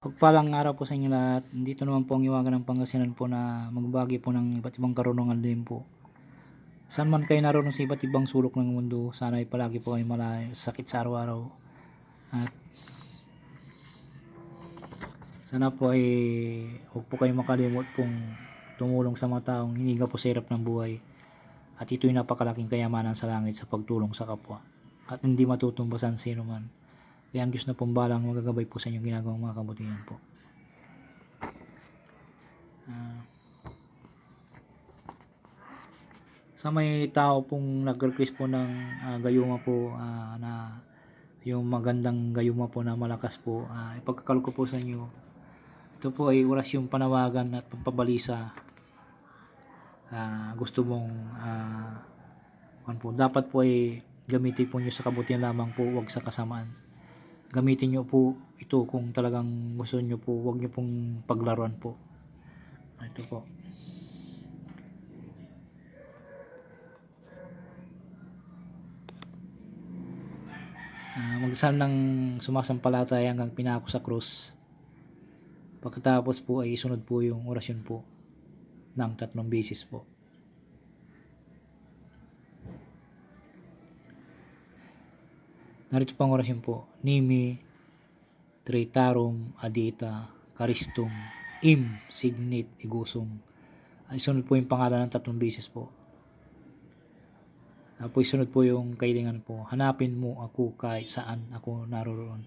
Pagpalang araw po sa inyo lahat. Dito naman po ang iwagan ng Pangasinan po na magbagi po ng iba't ibang karunungan din po. Saan man kayo naroon sa iba't ibang sulok ng mundo, sana ay palagi po ay malayo sa sakit sa araw-araw. At sana po ay huwag po kayo makalimot pong tumulong sa mga taong hiniga po sa hirap ng buhay. At ito'y napakalaking kayamanan sa langit sa pagtulong sa kapwa. At hindi matutumbasan sino man. Kaya ang Diyos na pong balang magagabay po sa inyong ginagawang mga kabutihan po. Ah. sa may tao pong nag-request po ng ah, gayuma po ah, na yung magandang gayuma po na malakas po, ah, ipagkakalo ko po sa inyo. Ito po ay oras yung panawagan at pampabalisa. Ah, gusto mong ano po, dapat po ay gamitin po nyo sa kabutihan lamang po, wag sa kasamaan gamitin nyo po ito kung talagang gusto nyo po, wag nyo pong paglaruan po. Ito po. Ah, magdasal ng sumasampalataya hanggang pinako sa krus. Pagkatapos po ay isunod po yung orasyon po ng tatlong beses po. Narito pang orasyon po. Nimi, Tritarum, Adita, Karistum, Im, Signit, Igusum. Ay sunod po yung pangalan ng tatlong beses po. Tapos sunod po yung kailangan po. Hanapin mo ako kahit saan ako naroroon.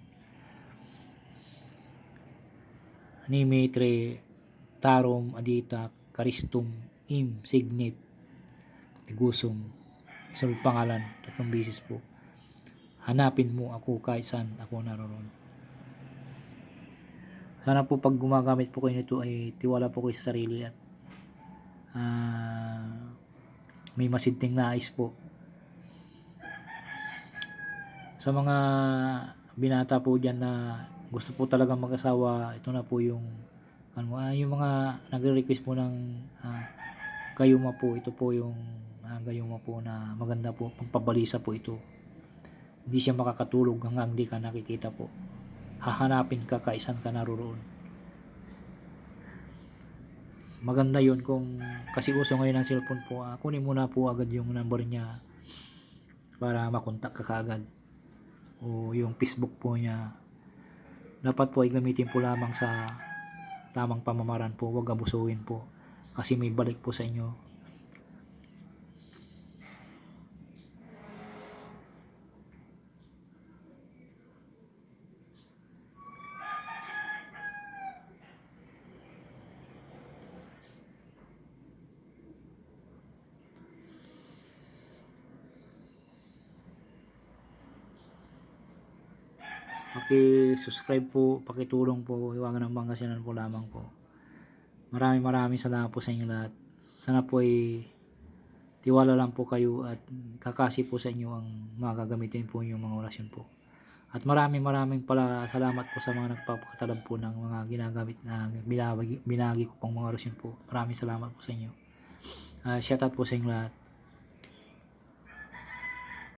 Nimi, Tritarum, Adita, Karistum, Im, Signit, Igusum. Sunod pangalan, tatlong beses po hanapin mo ako kahit saan ako naroon. Sana po pag gumagamit po kayo nito ay tiwala po kayo sa sarili at uh, may masidting nais po. Sa mga binata po dyan na gusto po talaga mag-asawa, ito na po yung ano, uh, yung mga nagre-request po ng uh, gayuma po, ito po yung uh, gayuma po na maganda po, pagpabalisa po ito hindi siya makakatulog hanggang hindi ka nakikita po. Hahanapin ka kaisan ka naroon. Maganda yon kung kasi uso ngayon ang cellphone po, uh, kunin mo na po agad yung number niya para makontak ka kaagad. O yung Facebook po niya. Dapat po ay gamitin po lamang sa tamang pamamaraan po, huwag abusuhin po. Kasi may balik po sa inyo Paki-subscribe po, pakitulong po, iwagan ng Pangasinan po lamang po. Maraming maraming salamat po sa inyo lahat. Sana po ay tiwala lang po kayo at kakasi po sa inyo ang mga gagamitin po yung mga orasyon po. At maraming maraming pala salamat po sa mga nagpapakatalab po ng mga ginagamit na binagi, binagi ko pong mga orasyon po. Maraming salamat po sa inyo. Uh, shout out po sa inyo lahat.